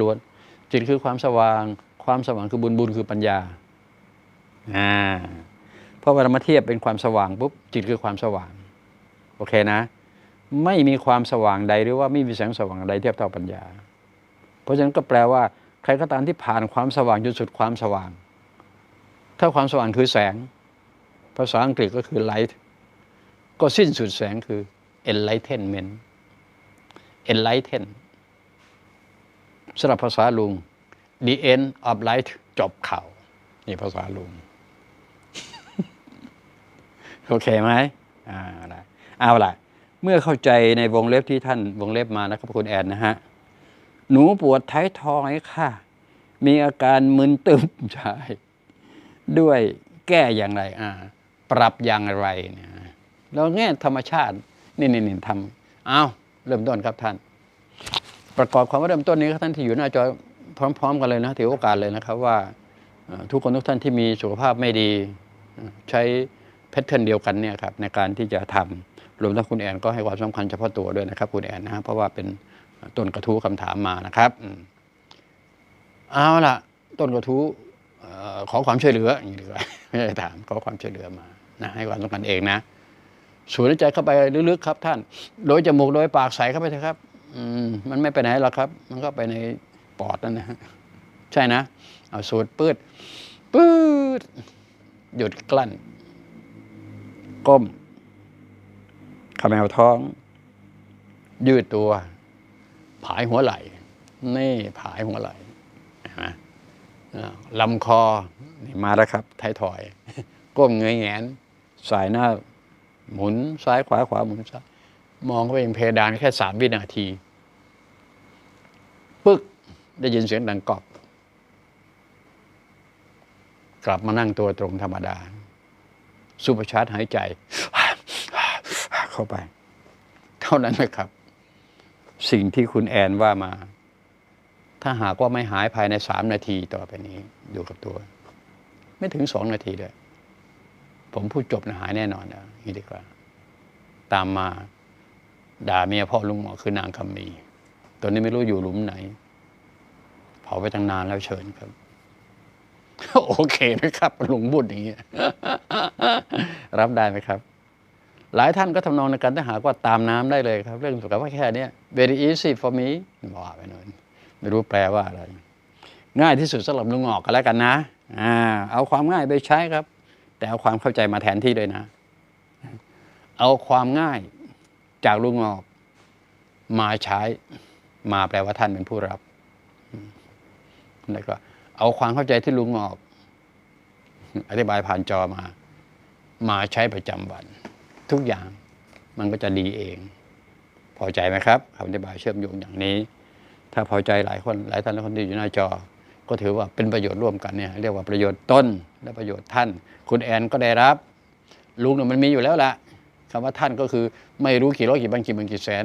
ล้วนๆ จิตคือความสว่าง ความสว่างคือบุญบุญคือปัญญาอ่าเพราะเวลามาเทียบเป็นความสว่างปุ๊บจิตคือความสว่าง โอเคนะ ไม่มีความสว่างใดหรือว่าไม่มีแสงสว่างใดเทียบเท่าปัญญา เพราะฉะนั้นก็แปลว่า ใครก็ตามที่ผ่านความสว่างจนสุดความสว่าง ถ้าความสว่างคือแสง ภาษาอังกฤษก็คือ light ก็สิ้นสุดแสงคือ enlightenment enlighten สำหรับภาษาลุง the end of light จบข่าว นี่ภาษาลุง โอเคไหมอ่าได้เอาละเมื่อเข้าใจในวงเล็บที่ท่านวงเล็บมานะครับคุณแอนนะฮะ หนูปวดท้ายทอยค่ะ มีอาการมึนตึมใช่ด้วยแก้อย่างไร อ่า ปรับอย่างไรเนี่ยเราแง่ธรรมชาติ นี่นี่นี่ทำเอาเริ่มต้นครับท่าน ประกอบความว่าเริ่มต้นนี้ท่านที่อยู่หน้าจอพร้อม ๆ กันเลยนะถือโอกาสเลยนะครับว่าทุกคนทุกท่านที่มีสุขภาพไม่ดี ใช้แพทเทิร์นเดียวกันเนี่ยครับในการที่จะทำรวมทั้งคุณแอนก็ให้ความสำคัญเฉพาะตัวด้วยนะครับคุณแอนนะเพราะว่าเป็นต้นกระทู้คำถามมานะครับเอาล่ะ ต้นกระทู้ขอความช่วยเหลืออย่างนี้ดีกว่าไม่ได้ถามขอความช่วยเหลือมานะให้ความสำคัญเองนะสูดหายใจเข้าไปลึกๆครับท่าน โดยจมูกโดยปากใส่เข้าไปเถอะครับ อืมมันไม่ไปไหนหรอกครับ มันก็ไปในปอดนั่นนะฮะใช่นะเอาสูดปืดปืดหยุดกลั้น ก้มขมแมวท้อง ยืดตัว ผายหัวไหล่ นี่ผายหัวไหล่นไหมอ่าลำคอนี่มาแล้วครับท้ายถอย ก้มเงยแงน สายหน้า หมุนซ้ายขวาขวาหมุนซ้าย มองเข้าไปยังเพดานแค่สามวินาที ปึ๊กได้ยินเสียงดังกรอบ กลับมานั่งตัวตรงธรรมดาสุปชาร์จหายใจ เข้าไป เท่านั้นนะครับ สิ่งที่คุณแอนว่ามา ถ้าหากว่าไม่หายภายในสามนาทีต่อไปนี้อยู่กับตัว ไม่ถึงสองนาทีเลยผมพูดจบนะหายแน่นอนนะนี่ดีกว่า ตามมา ด่าเมียพ่อลุงหมอคือนางคำมีตอนนี้ไม่รู้อยู่หลุมไหน เผาไปตั้งนานแล้วเชิญครับ โอเคไหมครับลุงบุญอย่างนี้รับได้ไหมครับ หลายท่านก็ทำนองในการถ้าหากว่าตามน้ำได้เลยครับ เรื่องสุขภาพแค่เนี้ย very easy for me บอกไปหน่อยไม่รู้แปลว่าอะไร ง่ายที่สุดสำหรับลุงออกกันแล้วกันนะอ่าเอาความง่ายไปใช้ครับ แต่เอาความเข้าใจมาแทนที่ด้วยนะ เอาความง่าย จากลุงออก มาใช้ มาแปลว่าท่านเป็นผู้รับแล้วก็เอาความเข้าใจที่ลุงออก อธิบายผ่านจอมา มาใช้ประจำวัน ทุกอย่างมันก็จะดีเอง พอใจไหมครับคำอธิบายเชื่อมโยงอย่างนี้ ถ้าพอใจหลายคนหลายท่านและคนที่อยู่หน้าจอ ก็ถือว่าเป็นประโยชน์ร่วมกันเนี่ยเรียกว่าประโยชน์ต้นและประโยชน์ท่าน คุณแอนก็ได้รับ ลุงเนี่ยมันมีอยู่แล้วละ คำว่าท่านก็คือไม่รู้กี่ร้อยกี่พันกี่หมื่นกี่แสน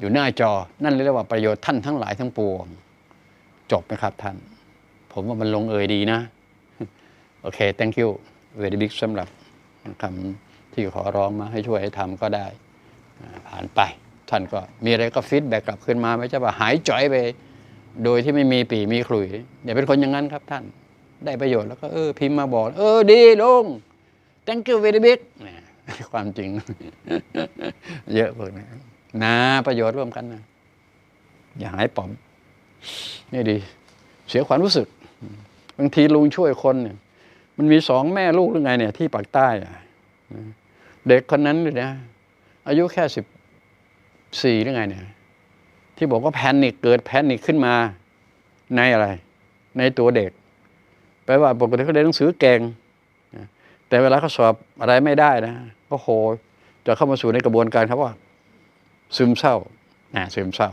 อยู่หน้าจอ นั่นเรียกว่าประโยชน์ท่านทั้งหลายทั้งปวง จบไหมครับท่าน ผมว่ามันลงเอยดีนะ โอเค thank you very big สำหรับคำที่ขอร้องมาให้ช่วยให้ทำก็ได้ ผ่านไปท่านก็มีอะไรก็ฟีดแบ็กกลับขึ้นมาไม่ใช่ว่าหายจ่อยไป โดยที่ไม่มีปีมีขลุยอย่าเป็นคนอย่างนั้นครับท่านได้ประโยชน์แล้วก็เออพิมพ์มาบอก เออดีลง thank you very big เนี่ย ความจริง เยอะพวกนี้นะประโยชน์ร่วมกันนะอย่าหายปอม นี่ดี เสียความรู้สึก บางทีลุงช่วยคนเนี่ย มันมีสองแม่ลูกหรือไงเนี่ย ที่ปากใต้อะเด็กคนนั้นเลยนะ อายุแค่สิบสี่หรือไงเนี่ย ที่บอกว่าแพนิคเกิดแพนิคขึ้นมาในอะไร ในตัวเด็กแปลว่าปกติเขาเรียนหนังสือเก่ง แต่เวลาเขาสอบอะไรไม่ได้นะโอ้โหจะเข้ามาสู่ในกระบวนการครับว่า ซึมเศร้านะซึมเศร้า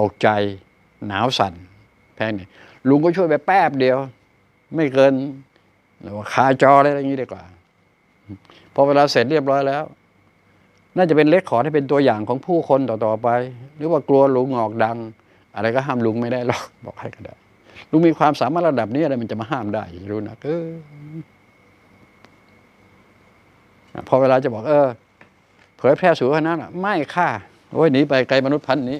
ตกใจหนาวสั่นแพนิคลุงก็ช่วยไปแป๊บเดียว ไม่เกินหรือว่าคาจออะไรอย่างนี้ดีกว่าพอเวลาเสร็จเรียบร้อยแล้ว น่าจะเป็นเล็กขอให้เป็นตัวอย่างของผู้คนต่อๆไป หรือว่ากลัวลุงออกดัง อะไรก็ห้ามลุงไม่ได้หรอกบอกให้ก็ได้ลุงมีความสามารถระดับนี้อะไรมันจะมาห้ามได้อย่ารู้นะเออ พอเวลาจะบอกเออ เผยแพร่สู่คณะน่ะไม่ค่าโอ้ยหนีไปไกลมนุษย์พันธุ์นี้